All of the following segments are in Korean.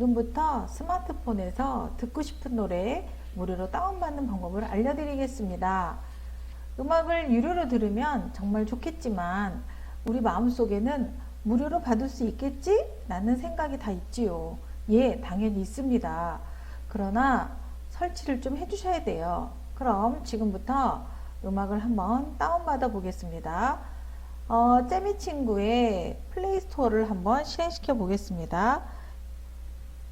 지금부터 스마트폰에서 듣고 싶은 노래 무료로 다운받는 방법을 알려드리겠습니다. 음악을 유료로 들으면 정말 좋겠지만 우리 마음속에는 무료로 받을 수 있겠지? 라는 생각이 다 있지요. 예, 당연히 있습니다. 그러나 설치를 좀 해주셔야 돼요. 그럼 지금부터 음악을 한번 다운받아 보겠습니다. 어, 잼이 친구의 플레이스토어를 한번 실행시켜 보겠습니다.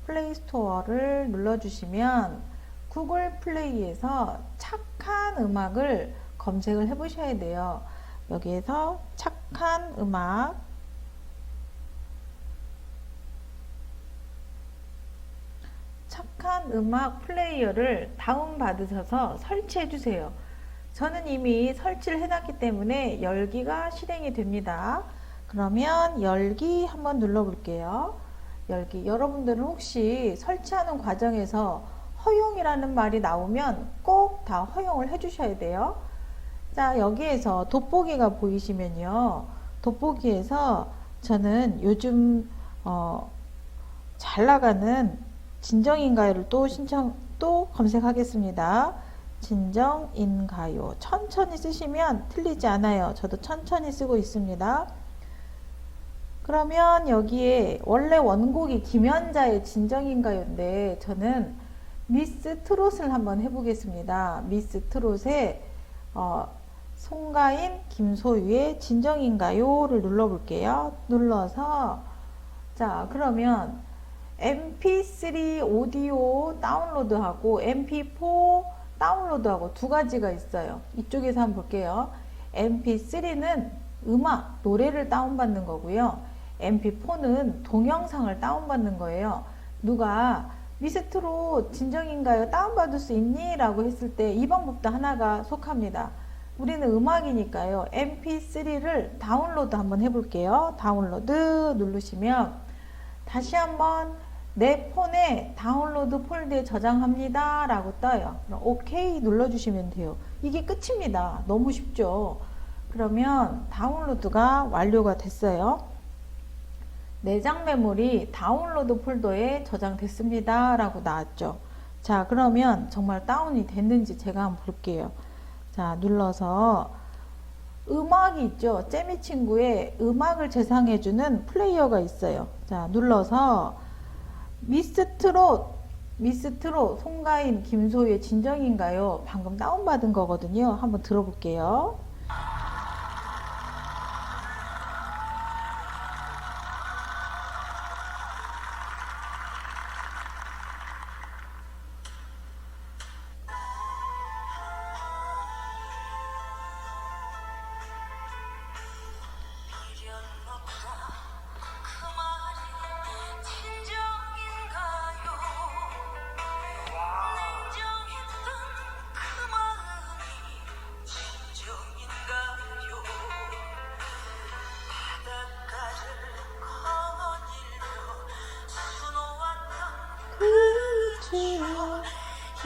플레이스토어를 눌러주시면 구글 플레이에서 착한 음악을 검색을 해 보셔야 돼요. 여기에서 착한 음악 착한 음악 플레이어를 다운받으셔서 설치해 주세요. 저는 이미 설치를 해놨기 때문에 열기가 실행이 됩니다. 그러면 열기 한번 눌러볼게요. 열기. 여러분들은 혹시 설치하는 과정에서 허용이라는 말이 나오면 꼭 다 허용을 해주셔야 돼요. 자, 여기에서 돋보기가 보이시면요. 돋보기에서 저는 요즘 어, 잘 나가는 진정인가요를 또 신청 또 검색하겠습니다. 진정인가요. 천천히 쓰시면 틀리지 않아요. 저도 천천히 쓰고 있습니다. 그러면 여기에 원래 원곡이 김연자의 진정인가요인데 저는 미스 트롯을 한번 해보겠습니다. 미스 트롯의 어, 송가인, 김소유의 진정인가요를 눌러볼게요. 눌러서 자 그러면 mp3 오디오 다운로드하고 mp4 다운로드하고 두 가지가 있어요. 이쪽에서 한번 볼게요. mp3는 음악, 노래를 다운받는 거고요. Mp4는 동영상을 다운받는 거예요. 누가 미스트로 진정인가요? 다운받을 수 있니? 라고 했을 때 이 방법도 하나가 속합니다. 우리는 음악이니까요. mp3를 다운로드 한번 해볼게요. 다운로드 누르시면 다시 한번 내 폰에 다운로드 폴드에 저장합니다. 라고 떠요. 그럼 OK 눌러주시면 돼요. 이게 끝입니다. 너무 쉽죠? 그러면 다운로드가 완료가 됐어요. 내장 메모리 다운로드 폴더에 저장됐습니다. 라고 나왔죠. 자, 그러면 정말 다운이 됐는지 제가 한번 볼게요. 자, 눌러서 음악이 있죠. 잼이 친구의 음악을 재생해주는 플레이어가 있어요. 자, 눌러서 미스트롯, 미스트롯, 송가인, 김소희의 진정인가요? 방금 다운받은 거거든요. 한번 들어볼게요.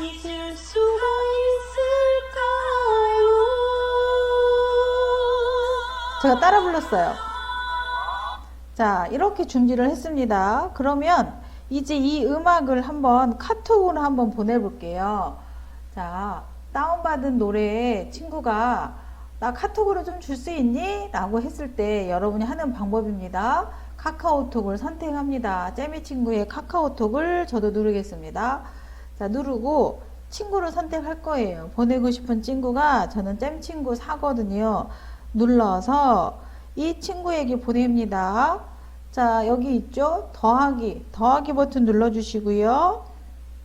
잊을 수가 있을까요 제가 따라 불렀어요. 자, 이렇게 준비를 했습니다. 그러면 이제 이 음악을 한번 카톡으로 한번 보내볼게요. 자, 다운받은 노래에 친구가 나 카톡으로 좀 줄 수 있니? 라고 했을 때 여러분이 하는 방법입니다. 카카오톡을 선택합니다. 잼이 친구의 카카오톡을 저도 누르겠습니다. 자, 누르고 친구를 선택할 거예요. 보내고 싶은 친구가 저는 잼 친구 사거든요. 눌러서 이 친구에게 보냅니다. 자, 여기 있죠? 더하기. 더하기 버튼 눌러주시고요.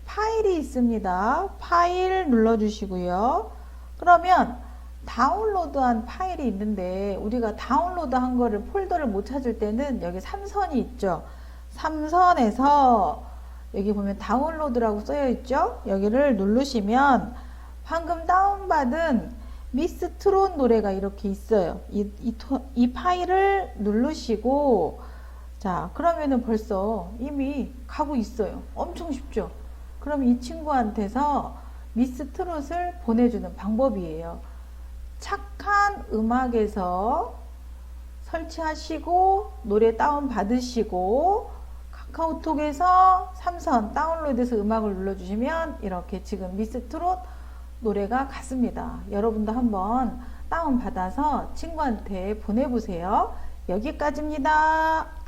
파일이 있습니다. 파일 눌러주시고요. 그러면 다운로드한 파일이 있는데 우리가 다운로드한 거를 폴더를 못 찾을 때는 여기 삼선이 있죠. 삼선에서 여기 보면 다운로드라고 써여 있죠. 여기를 누르시면 방금 다운받은 미스 트롯 노래가 이렇게 있어요. 이, 이, 토- 이 파일을 누르시고 자 그러면은 벌써 이미 가고 있어요. 엄청 쉽죠. 그럼 이 친구한테서 미스 트롯을 보내주는 방법이에요. 착한 음악에서 설치하시고 노래 다운 받으시고 카카오톡에서 삼선 다운로드해서 음악을 눌러주시면 이렇게 지금 미스 트롯 노래가 갔습니다. 여러분도 한번 다운받아서 친구한테 보내보세요. 여기까지입니다.